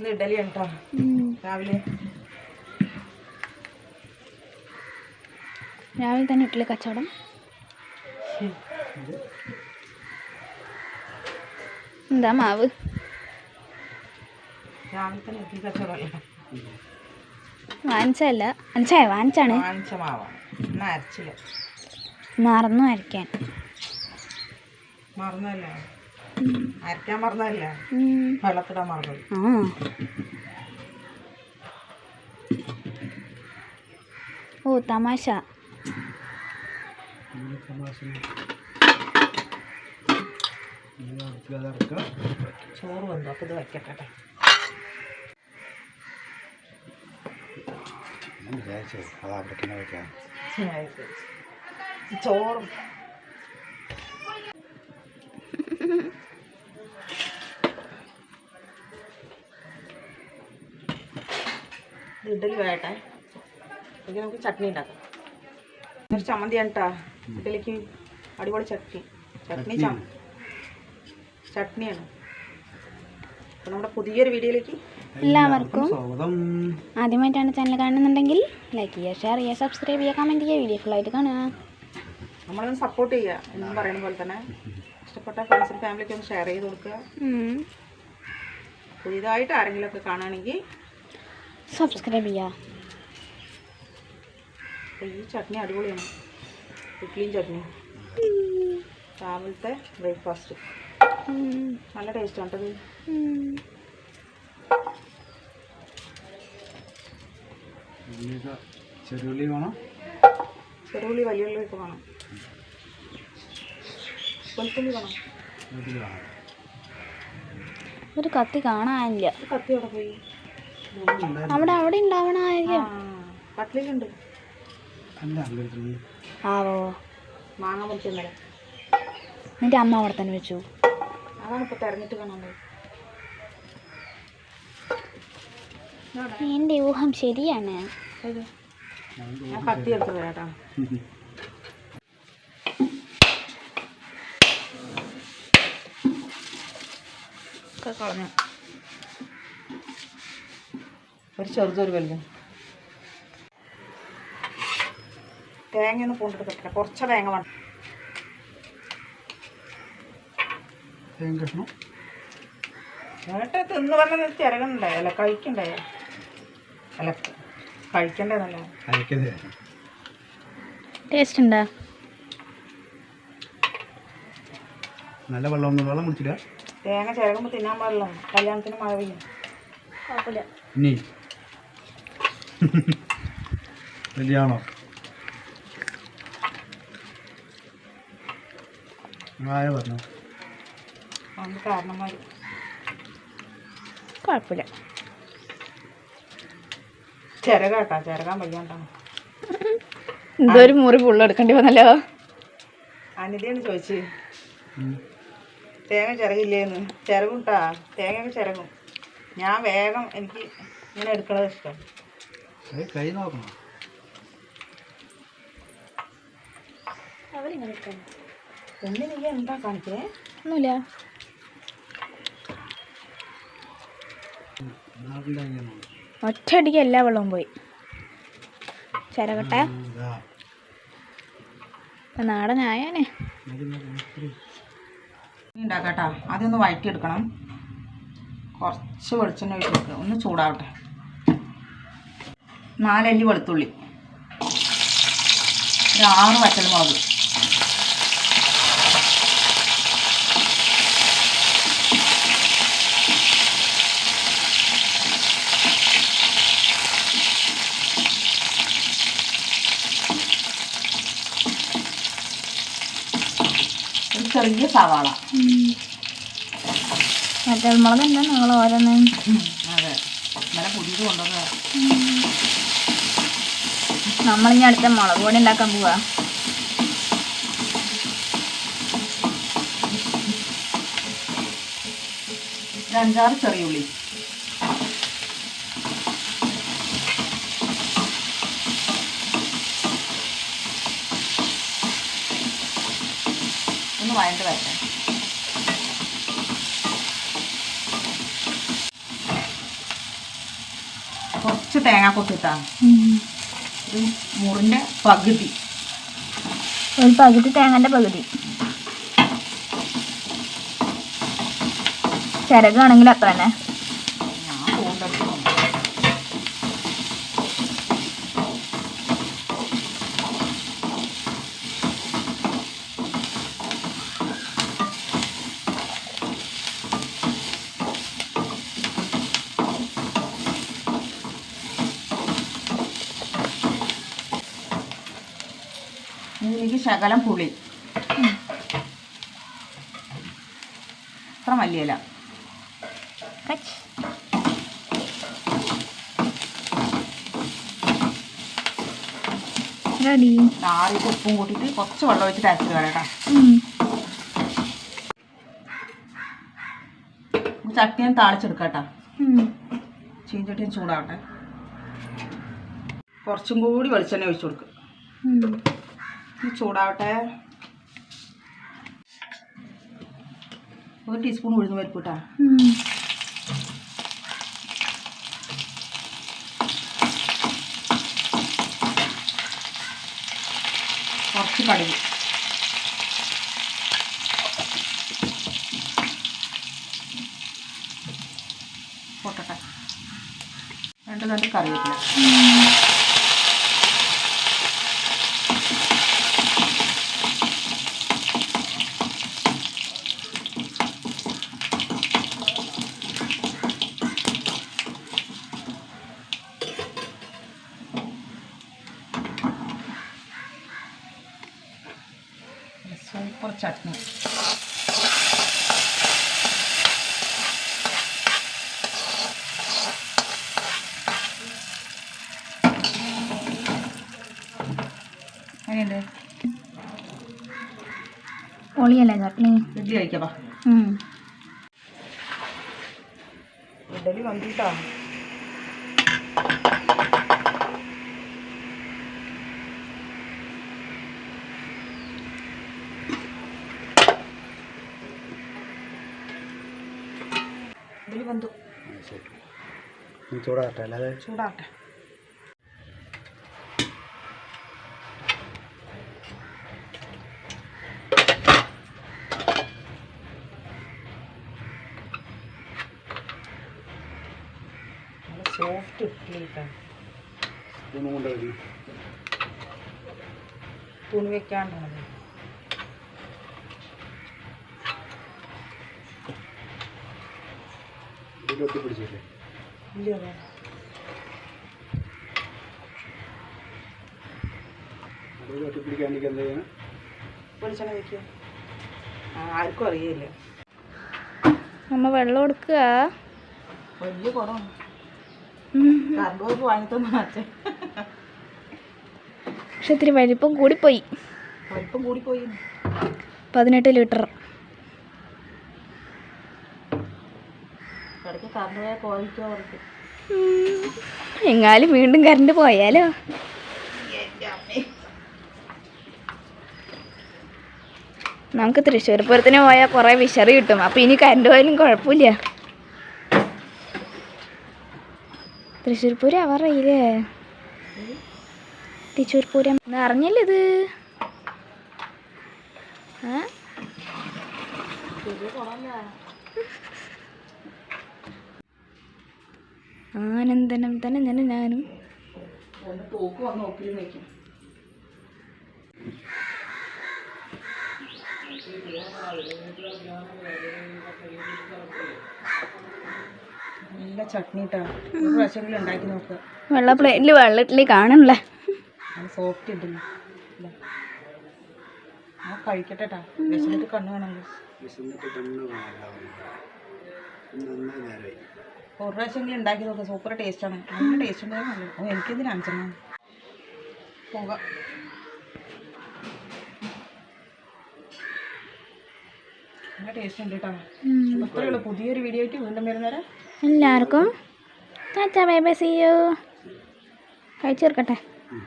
ഇന്ന് ഇഡലി കേട്ടോ രാവിലെ. രാവിലെ തന്നെ ഇഡ്ഡലി കച്ചവടം. എന്താ മാവ്? രാവിലെ തന്നെ ഇഡ്ഡലി കച്ചവടം വാങ്ങിച്ചല്ല വാങ്ങിച്ചായ വാങ്ങിച്ചാണ്. വാങ്ങിച്ച മാവാണ് ഇന്ന് അരച്ചില്ല. മറന്നു അരക്കാൻ മറന്നല്ല അരയ്ക്കാൻ മറന്നല്ല ഉം. വെള്ളത്തിടാൻ മറന്നത് ഓ തമാശ. ചോറ് വന്നു അപ്പോൾ ഇത് വയ്ക്കട്ടെ. ചോറും. ഇത് ഇഡലി വേട്ടെ അല്ലെങ്കിൽ നമുക്ക് ചട്നി ഉണ്ടാക്കാം. ഒരു ചമ്മന്തിയാണ് കേട്ടോ ഇഡലിക്ക് അടിപൊളി ചട്നി. ചട്നി ചട്നിയാണ്. അപ്പോൾ നമ്മുടെ പുതിയൊരു വീഡിയോയിലേക്ക് എല്ലാവർക്കും സ്വാഗതം. ആദ്യമായിട്ടാണ് ചാനൽ കാണുന്നുണ്ടെങ്കിൽ ലൈക്ക് ചെയ്യുക ഷെയർ ചെയ്യുക സബ്സ്ക്രൈബ് ചെയ്യുക കമന്റ് ചെയ്യുക വീഡിയോ ഫുള്ളായിട്ട് കാണുക. നമ്മളൊന്ന് സപ്പോർട്ട് ചെയ്യുക. എന്നും പറയുന്ന പോലെ തന്നെ. ഇഷ്ടപ്പെട്ട ഫ്രണ്ട്സിനും ഫാമിലിക്ക് ഒന്ന് ഷെയർ ചെയ്ത് കൊടുക്കുക. പുതിയതായിട്ട് ആരെങ്കിലുമൊക്കെ കാണുകയാണെങ്കിൽ സബ്സ്ക്രൈബ് ചെയ്യുക ഈ ചട്നി അടിപൊളിയാണ്. ഇഡ്ലിയും ചട്നി രാവിലത്തെ ബ്രേക്ക്ഫാസ്റ്റ്. നല്ല ടേസ്റ്റ് ആണ് കേട്ടത്. ഉള്ളിയൊക്കെ ചെറുള്ളി വേണം. ചെറുള്ളി വലിയ ഉള്ളി ഒക്കെ വേണം. വെളുത്തുള്ളി വേണം. ഒരു കത്തി കാണാനില്ല. കത്തി അവിടെ പോയി? അവിടെ അവിടെ ഉണ്ടാവണമായിരിക്കും. കട്ടിലുണ്ട്. ആവോ മാങ്ങ നിന്റെ അമ്മ അവിടെ തന്നെ വെച്ചു. അതാണ് ഇപ്പോൾ തിരഞ്ഞിട്ട് കാണാൻ എന്റെ ഊഹം ശരിയാണ്. ഞാൻ കത്തി എടുത്ത് വരാട്ടാ കളഞ്ഞു. ഒരു ചെറുതൊരു വലുതും തേങ്ങ ഒന്ന് പൂണ്ടെടുക്കട്ടെ കുറച്ച് തേങ്ങ വേണം തേങ്ങ കഷ്ണം. തിന്ന് പറഞ്ഞ ചിരകണ്ടേ അല്ല കഴിക്കണ്ടേ? അല്ല കഴിക്കണ്ടേന്നല്ല. അരക്കത് ടേസ്റ്റ് ഉണ്ടോ? നല്ല വെള്ളം വെള്ളം കുടിച്ചില്ല. തേങ്ങ ചിരകുമ്പോൾ തിന്നാൻ പാടില്ല. കല്യാണത്തിന് മഴ പെയ്യും. കുഴപ്പമില്ല. വലിയാണോ ആയ പറഞ്ഞു കുഴപ്പമില്ല. ചിരകാട്ടാ ചിരകാൻ വയ്യാണ്ടാണ് എന്തൊരു മുറി പുള്ള എടുക്കേണ്ടി വന്നല്ലോ? അനിതയാണ് ചോദിച്ചു. തേങ്ങ ചിരകില്ലേന്ന്. ചിരകും തേങ്ങ തേങ്ങയൊക്കെ ചിരകും. ഞാൻ വേഗം എനിക്ക് ഇങ്ങനെ എടുക്കണത് ഇഷ്ടം. കൈ നോക്കണം. എന്നെ നീ എന്താ കാണിക്കേ ഒന്നുമില്ല. നാട്ടിന്റെ അങ്ങനെയാണ് ഒറ്റയടിക്ക് എല്ലാ വെള്ളവും പോയി. ചിരകട്ടെ. നാടൻ ആയനെ. ഉണ്ടാക്കട്ടാ ആദ്യം ഒന്ന് വഴറ്റിയെടുക്കണം. കുറച്ച് വെളിച്ചെണ്ണ ഒഴിച്ച് കൊടുക്കുക ഒന്ന് ചൂടാവട്ടെ. നാലല്ലി വെളുത്തുള്ളി. ഒരു ആറ് വറ്റൽ മുളക് ഒരു ചെറിയ സവാള. മറ്റേ മുളക് എന്താ നിങ്ങൾ ഓരോന്ന്? അതെ. ഇന്നലെ പുതിയത് കൊണ്ടുവന്നത്. നമ്മളിനി അടുത്ത മുളക് പൊടി ഉണ്ടാക്കാൻ പോവാ. അഞ്ചാറ് ചെറിയ ഉള്ളി. ഒന്ന് വഴണ്ട് വരട്ടെ. കുറച്ച് തേങ്ങാക്കൊത്ത് ഇട്ടാ ഉം. ഒരു മുറിന്റെ പകുതി. ഒരു പകുതി തേങ്ങന്റെ പകുതി. ചിരകാണെങ്കിൽ അത്ര തന്നെ ശകലം പുളി. അത്ര മല്ലിയില ആറിട്ട് ഉപ്പും കൂട്ടിയിട്ട് കുറച്ച് വെള്ളം ഒഴിച്ചിട്ട് അരച്ച് കളയട്ടാ ചട്ടി ഞാൻ താളിച്ചെടുക്കട്ടാ ചീഞ്ചട്ടി ഞാൻ ചൂടാവട്ടെ. കുറച്ചും കൂടി വെളിച്ചെണ്ണ ഒഴിച്ചു കൊടുക്കുക ഇത് ചൂടാവട്ടെ. ഒരു ടീസ്പൂൺ ഉഴുന്ന് പരിപ്പ് കേട്ടാ കുറച്ച് കടുക്. പൊട്ടട്ടെ. രണ്ട് രണ്ട് കറിവേപ്പില. സൂപ്പർ അഗ്നി എങ്ങനെയുണ്ട്? പൊളിയല്ലേ ചട്നി? ഇഡ്ഡലി കഴിക്കാം. ഇഡ്ഡലി വന്നിട്ടാ ഇഡ്ഡലി വന്നു. നീ ചൂടാകട്ടെ അല്ലാതെ ചൂടാകട്ടെ. സോഫ്റ്റ് ഇഡ്ഡലി കിട്ടാൻ ഒന്നും കൊണ്ടുവരും തുണി വെക്കാണ്ടാണ്. ഇതിൽ ഒട്ടിപ്പിടിച്ചില്ലേ ഇല്ല അതെ അതിൽ ഒട്ടിപ്പിടിക്കാൻ എനിക്ക് എന്താ ചെയ്യണം വെളിച്ചെണ്ണ ആർക്കും അറിയില്ല. അമ്മ വെള്ളം കൊടുക്കുക. വലിയ കുറവാണ്. പക്ഷെ ഇത്തിരി വലിപ്പം കൂടിപ്പോയി. വലിപ്പം കൂടിപ്പോയി. പതിനെട്ട് ലിറ്റർ. ഇടയ്ക്ക് കറണ്ട് പോയാൽ അവർക്ക് എങ്ങാലും വീണ്ടും കറണ്ട് പോയാലോ? നമുക്ക് തൃശ്ശൂർ പൂരത്തിന് പോയാൽ കുറേ വിശറി കിട്ടും. അപ്പം ഇനി കറണ്ട് പോയാലും കുഴപ്പമില്ല. തൃശ്ശൂർ പൂരം അവറിയില്ലേ തൃശ്ശൂർ പൂരം അറിഞ്ഞില്ലേ ഇത്? ആ? ആനന്ദനം തന്നെ ഞാൻ ഞാനും. തോക്ക് വന്ന് നല്ല ചട്നി ഇട്ടാ ഒരു പ്രാവശ്യമെങ്കിലും ഉണ്ടാക്കി നോക്കുക വെള്ള പ്ലേറ്റിൽ വെള്ള ഇഡ്ഡലി കാണണല്ലേ സോഫ്റ്റ് ഉണ്ടല്ലോ ആ കഴിക്കട്ടെ ട്ടാ. വിശന്നിട്ട് കണ്ണു കാണല്ലോ വിശന്നിട്ട് കണ്ണ് ഒരു പ്രാവശ്യമെങ്കിലും ഉണ്ടാക്കി നോക്കുക സൂപ്പർ ടേസ്റ്റാണ് നല്ല ടേസ്റ്റ് ഉണ്ടായിരുന്നു നല്ലത് ഓ എനിക്കെന്തിനാ അഞ്ചെണ്ണ പോക. നല്ല ടേസ്റ്റ് ഉണ്ട് കേട്ടോ അത്രയേ ഉള്ളൂ. പുതിയൊരു വീഡിയോ ആയിട്ട് വീണ്ടും വരുന്നേരം എല്ലാവർക്കും. Tata bye bye see you കഴിച്ചു തീർക്കട്ടെ. ഉം.